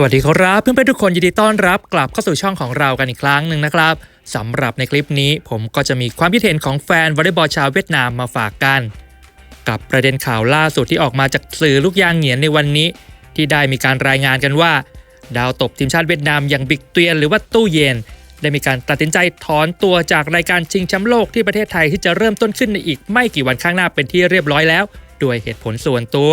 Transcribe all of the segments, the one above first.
สวัสดีครับเพื่อนๆทุกคนยินดีต้อนรับกลับเข้าสู่ช่องของเรากันอีกครั้งหนึ่งนะครับสำหรับในคลิปนี้ผมก็จะมีความคิดเห็นของแฟนวอลเลย์บอลชาวเวียดนามมาฝากกัน กับประเด็นข่าวล่าสุดที่ออกมาจากสื่อลูกยางเหงียนในวันนี้ ที่ได้มีการรายงานกันว่า ดาวตบทีมชาติเวียดนามอย่างบิ๊กเตียนหรือว่าตู้เย็น ได้มีการตัดสินใจถอนตัวจากรายการชิงแชมป์โลกที่ประเทศไทยที่จะเริ่มต้นขึ้นในอีกไม่กี่วันข้างหน้าเป็นที่เรียบร้อยแล้ว ด้วยเหตุผลส่วนตัว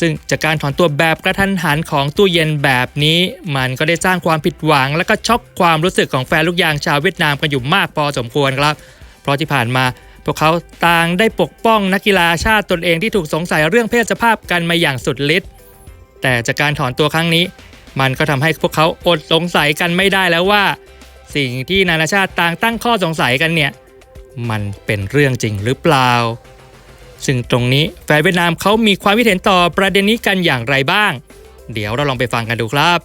ซึ่งจากการถอนตัวแบบกระทันหันของตู้เย็นแบบนี้ มันก็ได้สร้างความผิดหวัง และก็ช็อกความรู้สึกของแฟนลูกยางชาวเวียดนามกันอยู่มากพอสมควรครับ เพราะที่ผ่านมาพวกเขาต่างได้ปกป้องนักกีฬาชาติตนเองที่ถูกสงสัยเรื่องเพศสภาพกันมาอย่างสุดฤทธิ์แต่จากการถอนตัวครั้งนี้ มันก็ทำให้พวกเขาอดสงสัยกันไม่ได้แล้วว่า สิ่งที่นานาชาติต่างตั้งข้อสงสัยกันเนี่ยมันเป็นเรื่องจริงหรือเปล่า ซึ่งตรงนี้แฟนเวียดนามเขามีความคิดเห็นต่อประเด็นนี้กันอย่างไรบ้าง เดี๋ยวเราลองไปฟังกันดูครับ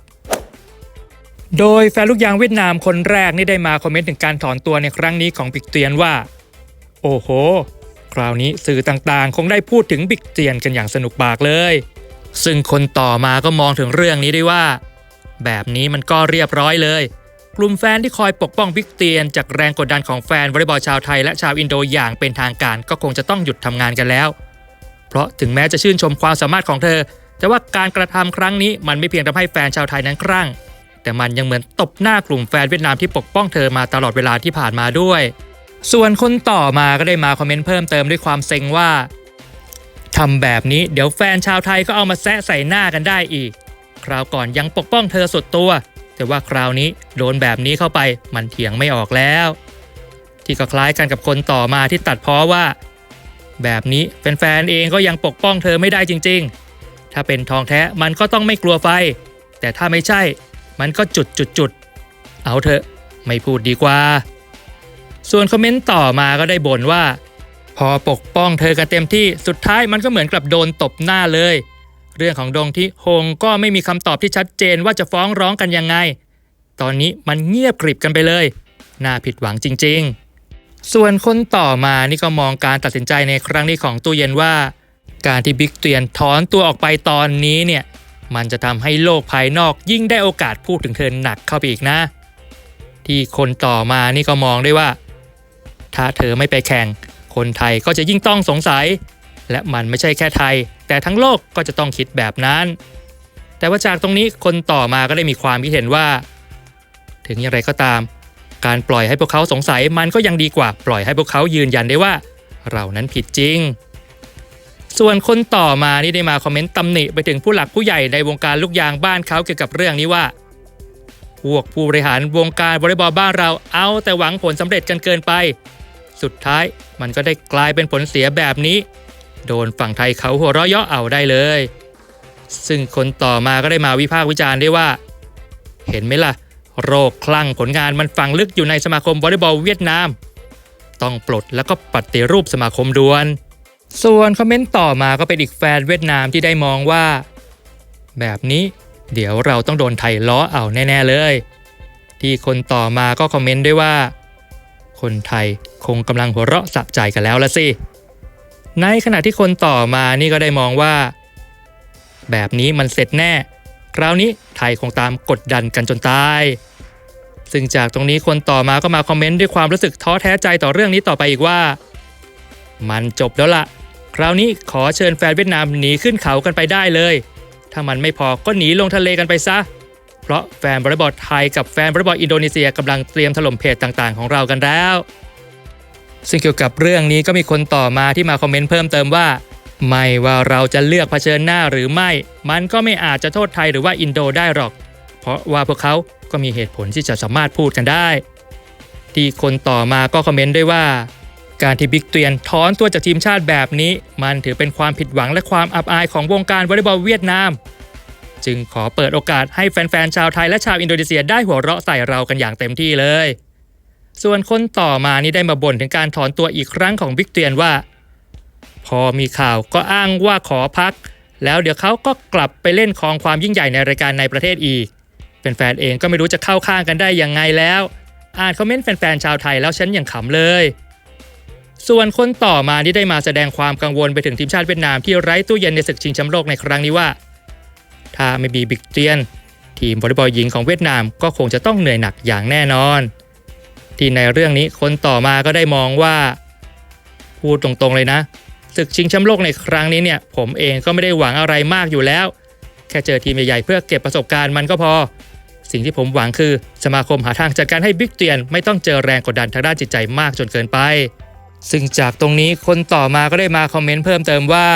โดยแฟนลูกยางเวียดนามคนแรกนี่ได้มาคอมเมนต์ถึงการถอนตัวในครั้งนี้ของบิ๊กเตียนว่า โอ้โห คราวนี้สื่อต่างๆ คงได้พูดถึงบิ๊กเตียนกันอย่างสนุกปากเลย ซึ่งคนต่อมาก็มองถึงเรื่องนี้ได้ว่า แบบนี้มันก็เรียบร้อยเลย กลุ่มแฟนที่คอยปกป้องบิ๊กเตียน จากแรงกดดันของแฟนวอลเลย์บอลชาวไทยและชาวอินโดอย่างเป็นทางการก็คงจะต้องหยุดทำงานกันแล้ว เพราะถึงแม้จะชื่นชมความสามารถของเธอ แต่ว่าการกระทำครั้งนี้มันไม่เพียงทำให้แฟนชาวไทยนั้นครั่ง แต่มันยังเหมือนตบหน้ากลุ่มแฟนเวียดนามที่ปกป้องเธอมาตลอดเวลาที่ผ่านมาด้วย ส่วนคนต่อมาก็ได้มาคอมเมนต์เพิ่มเติมด้วยความเซ็งว่าทำแบบนี้เดี๋ยวแฟนชาวไทยก็เอามาแซะใส่หน้ากันได้อีก คราวก่อนยังปกป้องเธอสุดตัว แต่ว่าคราวนี้โดนแบบนี้เข้าไปมันเถียงไม่ออกแล้ว ที่ก็คล้ายกันกับคนต่อมาที่ตัดเพ้อว่า แบบนี้แฟนๆเองก็ยังปกป้องเธอไม่ได้จริง ๆ ถ้าเป็นทองแท้มันก็ต้องไม่กลัวไฟ แต่ถ้าไม่ใช่ มันก็จุดจุดจุดเอาเถอะไม่พูดดีกว่า ส่วนคอมเมนต์ต่อมาก็ได้บ่นว่า พอปกป้องเธอกันเต็มที่สุดท้ายมันก็เหมือนกับโดนตบหน้าเลย เรื่องของดงที่ฮงก็ไม่มีคำตอบที่ชัดเจนว่าจะฟ้องร้องกันยังไง ตอนนี้มันเงียบกริบกันไปเลย น่าผิดหวังจริง ๆ ส่วนคนต่อมานี่ก็มองการตัดสินใจในครั้งนี้ของตู้เย็นว่า การที่บิ๊กเตียนถอนตัวออกไปตอนนี้เนี่ยมันจะทำให้โลกภายนอกยิ่งได้โอกาสพูดถึงเธอหนักเข้าไปอีกนะ ที่คนต่อมานี่ก็มองได้ว่า ถ้าเธอไม่ไปแข่ง คนไทยก็จะยิ่งต้องสงสัย และมันไม่ใช่แค่ไทย แต่ทั้งโลกก็จะต้องคิดแบบนั้น แต่ว่าจากตรงนี้คนต่อมาก็ได้มีความคิดเห็นว่า ถึงอย่างไรก็ตาม การปล่อยให้พวกเขาสงสัยมันก็ยังดีกว่าปล่อยให้พวกเขายืนยันได้ว่า เรานั้นผิดจริง ส่วนคนต่อมานี่ได้มาคอมเมนต์ตำหนิไปถึงผู้หลักผู้ใหญ่ในวงการลูกยางบ้านเขาเกี่ยวกับเรื่องนี้ว่าพวกผู้บริหารวงการวอลเลย์บอลบ้านเราเอาแต่หวังผลสำเร็จกันเกินไป สุดท้ายมันก็ได้กลายเป็นผลเสียแบบนี้ โดนฝั่งไทยเขาหัวเราะเยาะเอาได้เลย ซึ่งคนต่อมาก็ได้มาวิพากษ์วิจารณ์ได้ว่า เห็นไหมล่ะ โรคคลั่งผลงานมันฝังลึกอยู่ในสมาคมวอลเลย์บอลเวียดนาม ต้องปลดแล้วก็ปฏิรูปสมาคมด่วน ส่วนคอมเมนต์ต่อมาก็เป็นอีกแฟนเวียดนามที่ได้มองว่า แบบนี้เดี๋ยวเราต้องโดนไทยล้อเอาแน่ ๆ เลย ที่คนต่อมาก็คอมเมนต์ด้วยว่า คนไทยคงกำลังหัวเราะสะใจกันแล้วละสิ ในขณะที่คนต่อมานี่ก็ได้มองว่า แบบนี้มันเสร็จแน่ คราวนี้ไทยคงตามกดดันกันจนตาย ซึ่งจากตรงนี้คนต่อมาก็มาคอมเมนต์ด้วยความรู้สึกท้อแท้ใจต่อเรื่องนี้ต่อไปอีกว่า มันจบแล้วละ่ะ คราวนี้ขอเชิญแฟนเวียดนามหนีขึ้นเขากันไปได้เลย ถ้ามันไม่พอก็หนีลงทะเลกันไปซะเพราะแฟนบอลบอลไทยกับแฟนบอลบอลอินโดนีเซียกำลังเตรียมถล่มเพจต่างๆ ของเรากันแล้ว ซึ่งเกี่ยวกับเรื่องนี้ก็มีคนต่อมาที่มาคอมเมนต์เพิ่มเติมว่า ไม่ว่าเราจะเลือกเผชิญหน้าหรือไม่ มันก็ไม่อาจจะโทษไทยหรือว่าอินโดได้หรอก เพราะว่าพวกเขาก็มีเหตุผลที่จะสามารถพูดกันได้ ที่คนต่อมาก็คอมเมนต์ด้วยว่า การที่บิ๊กเตียนถอนตัวจากทีมชาติแบบนี้ มันถือเป็นความผิดหวังและความอับอายของวงการวอลเลย์บอลเวียดนาม จึงขอเปิดโอกาสให้แฟนๆชาวไทยและชาวอินโดนีเซียได้หัวเราะใส่เรากันอย่างเต็มที่เลย ส่วนคนต่อมานี่ได้มาบ่นถึงการถอนตัวอีกครั้งของบิ๊กเตียนว่า พอมีข่าวก็อ้างว่าขอพัก แล้วเดี๋ยวเขาก็กลับไปเล่นครองความยิ่งใหญ่ในรายการในประเทศอีกแฟนๆเองก็ไม่รู้จะเข้าข้างกันได้ยังไงแล้ว อ่านคอมเมนต์แฟนๆชาวไทยแล้วฉันยังขำเลย ส่วนคนต่อมาที่ได้มาแสดงความกังวลไปถึงทีมชาติเวียดนามที่ไร้ตู้เย็นในศึกชิงแชมป์โลกในครั้งนี้ว่า ถ้าไม่มีบิ๊กเตียน ทีมวอลเลย์บอลหญิงของเวียดนามก็คงจะต้องเหนื่อยหนักอย่างแน่นอน ที่ในเรื่องนี้คนต่อมาก็ได้มองว่าพูดตรงๆเลยนะศึกชิงแชมป์โลกในครั้งนี้เนี่ย ผมเองก็ไม่ได้หวังอะไรมากอยู่แล้ว แค่เจอทีมใหญ่ๆเพื่อเก็บประสบการณ์มันก็พอ สิ่งที่ผมหวังคือสมาคมหาทางจัดการให้บิ๊กเตียน ไม่ต้องเจอแรงกดดันทางด้านจิตใจมากจนเกินไป ซึ่งจากตรงนี้คนต่อมาก็ได้มาคอมเมนต์เพิ่มเติมว่า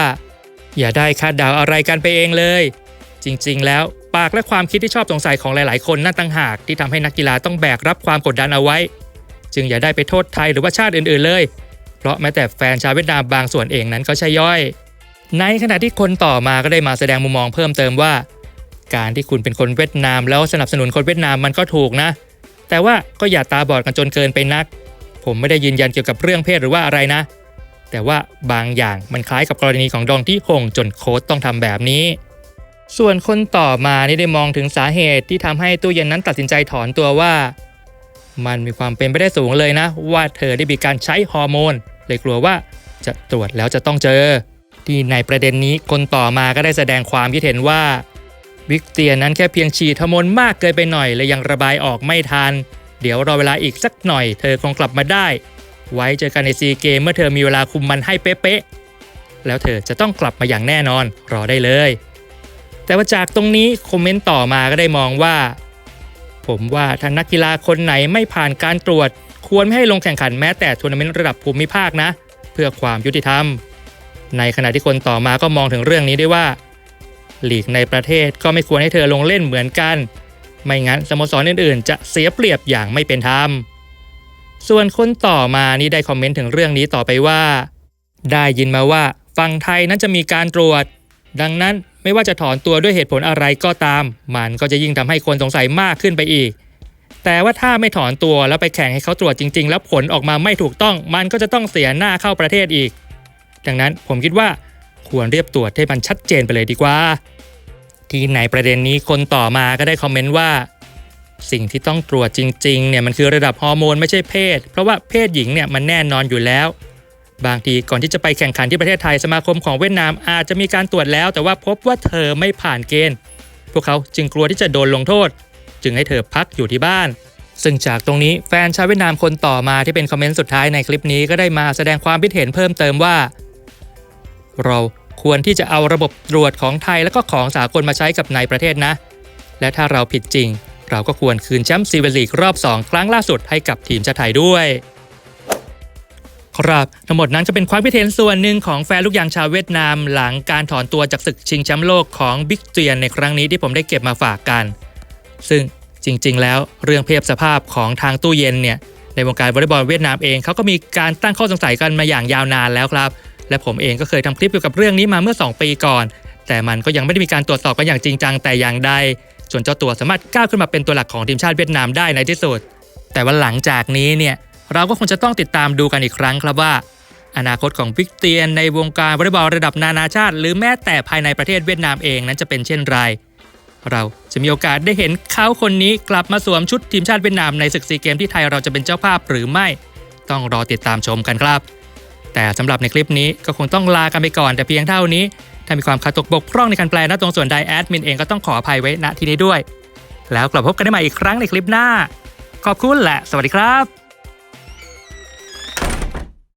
อย่าได้คาดเดาอะไรกันไปเองเลย จริงๆ แล้วปากและความคิดที่ชอบสงสัยของหลายๆ คนนั่นต่างหากที่ทำให้นักกีฬาต้องแบกรับความกดดันเอาไว้ จึงอย่าได้ไปโทษไทยหรือว่าชาติอื่นๆเลย เพราะแม้แต่แฟนชาวเวียดนามบางส่วนเองนั้นก็ใช่ย่อย ในขณะที่คนต่อมาก็ได้มาแสดงมุมมองเพิ่มเติมว่า การที่คุณเป็นคนเวียดนามแล้วสนับสนุนคนเวียดนามมันก็ถูกนะ แต่ว่าก็อย่าตาบอดกันจนเกินไปนัก ผมไม่ได้ยืนยันเกี่ยวกับเรื่องเพศหรือว่าอะไรนะ แต่ว่าบางอย่างมันคล้ายกับกรณีของดองที่ฮงจนโค้ชต้องทำแบบนี้ส่วนคนต่อมานี่ได้มองถึงสาเหตุที่ทำให้ตู้เย็นนั้นตัดสินใจถอนตัวว่า มันมีความเป็นไปได้สูงเลยนะ ว่าเธอได้มีการใช้ฮอร์โมนเลยกลัวว่าจะตรวจแล้วจะต้องเจอ ที่ในประเด็นนี้คนต่อมาก็ได้แสดงความคิดเห็นว่า วิกเตียนั้นแค่เพียงฉีดฮอร์โมนมากเกินไปหน่อยและยังระบายออกไม่ทัน เดี๋ยวรอเวลาอีกสักหน่อยเธอคงกลับมาได้ ไว้เจอกันในซีเกมเมื่อเธอมีเวลาคุมมันให้เป๊ะๆแล้วเธอจะต้องกลับมาอย่างแน่นอนรอได้เลย แต่ว่าจากตรงนี้คอมเมนต์ต่อมาก็ได้มองว่า ผมว่าถ้านักกีฬาคนไหนไม่ผ่านการตรวจ ควรไม่ให้ลงแข่งขันแม้แต่ทัวร์นาเมนต์ระดับภูมิภาคนะ เพื่อความยุติธรรม ในขณะที่คนต่อมาก็มองถึงเรื่องนี้ได้วยว่าลีกในประเทศก็ไม่ควรให้เธอลงเล่นเหมือนกัน ไม่งั้นสโมสรอื่นๆ จะเสียเปรียบอย่างไม่เป็นธรรม ส่วนคนต่อมานี่ได้คอมเมนต์ถึงเรื่องนี้ต่อไปว่า ได้ยินมาว่าฝั่งไทยนั้นจะมีการตรวจ ดังนั้น ไม่ว่าจะถอนตัวด้วยเหตุผลอะไรก็ตาม มันก็จะยิ่งทำให้คนสงสัยมากขึ้นไปอีก แต่ว่าถ้าไม่ถอนตัวแล้วไปแข่งให้เขาตรวจจริง ๆ แล้วผลออกมาไม่ถูกต้อง มันก็จะต้องเสียหน้าเข้าประเทศอีก ดังนั้นผมคิดว่าควรเรียบตรวจให้มันชัดเจนไปเลยดีกว่า ที่ในประเด็นนี้คนต่อมาก็ได้คอมเมนต์ว่า สิ่งที่ต้องตรวจจริงๆเนี่ยมันคือระดับฮอร์โมนไม่ใช่เพศ เพราะว่าเพศหญิงเนี่ยมันแน่นอนอยู่แล้ว บางทีก่อนที่จะไปแข่งขันที่ประเทศไทยสมาคมของเวียดนามอาจจะมีการตรวจแล้ว แต่ว่าพบว่าเธอไม่ผ่านเกณฑ์ พวกเขาจึงกลัวที่จะโดนลงโทษ จึงให้เธอพักอยู่ที่บ้าน ซึ่งจากตรงนี้แฟนชาวเวียดนามคนต่อมาที่เป็นคอมเมนต์สุดท้ายในคลิปนี้ก็ได้มาแสดงความคิดเห็นเพิ่มเติมว่า เราควรที่จะเอาระบบตรวจของไทยและก็ของสากลมาใช้กับในประเทศนะ และถ้าเราผิดจริง เราก็ควรคืนแชมป์ซีเวลีกรอบ 2 ครั้งล่าสุดให้กับทีมชาติไทยด้วย ครับทั้งหมดนั้นก็เป็นความคิดเห็นส่วนหนึ่งของแฟนลูกยางชาวเวียดนาม หลังการถอนตัวจากศึกชิงแชมป์โลกของบิ๊กเตียนในครั้งนี้ที่ผมได้เก็บมาฝากกัน ซึ่งจริง ๆ แล้วเรื่องเพศสภาพของทางตู้เย็นเนี่ยในวงการวอลเลย์บอลเวียดนามเองเขาก็มีการตั้งข้อสงสัยกันมาอย่างยาวนานแล้วครับ และผมเองก็เคยทำคลิปเกี่ยวกับเรื่องนี้มาเมื่อ 2 ปีก่อน แต่มันก็ยังไม่ได้มีการตรวจสอบกันอย่างจริงจังแต่อย่างใดจนเจ้าตัวสามารถก้าวขึ้นมาเป็นตัวหลักของทีมชาติเวียดนามได้ในที่สุด แต่ว่าหลังจากนี้เนี่ย เราก็คงจะต้องติดตามดูกันอีกครั้งครับว่า อนาคตของวิกเตียนในวงการวอลเลย์บอลระดับนานาชาติ หรือแม้แต่ภายในประเทศเวียดนามเองนั้นจะเป็นเช่นไร เราจะมีโอกาสได้เห็นเขาคนนี้กลับมาสวมชุดทีมชาติเวียดนามในศึกซีเกมที่ไทยเราจะเป็นเจ้าภาพหรือไม่ ต้องรอติดตามชมกันครับ แต่สำหรับในคลิปนี้ก็คงต้องลากันไปก่อนแต่เพียงเท่านี้ถ้ามีความขาดตกบกพร่องในการแปลนะตรงส่วนใดแอดมินเองก็ต้องขออภัยไว้ณที่นี้ด้วย แล้วกลับพบกันได้ใหม่อีกครั้งในคลิปหน้า ขอบคุณและ สวัสดีครับ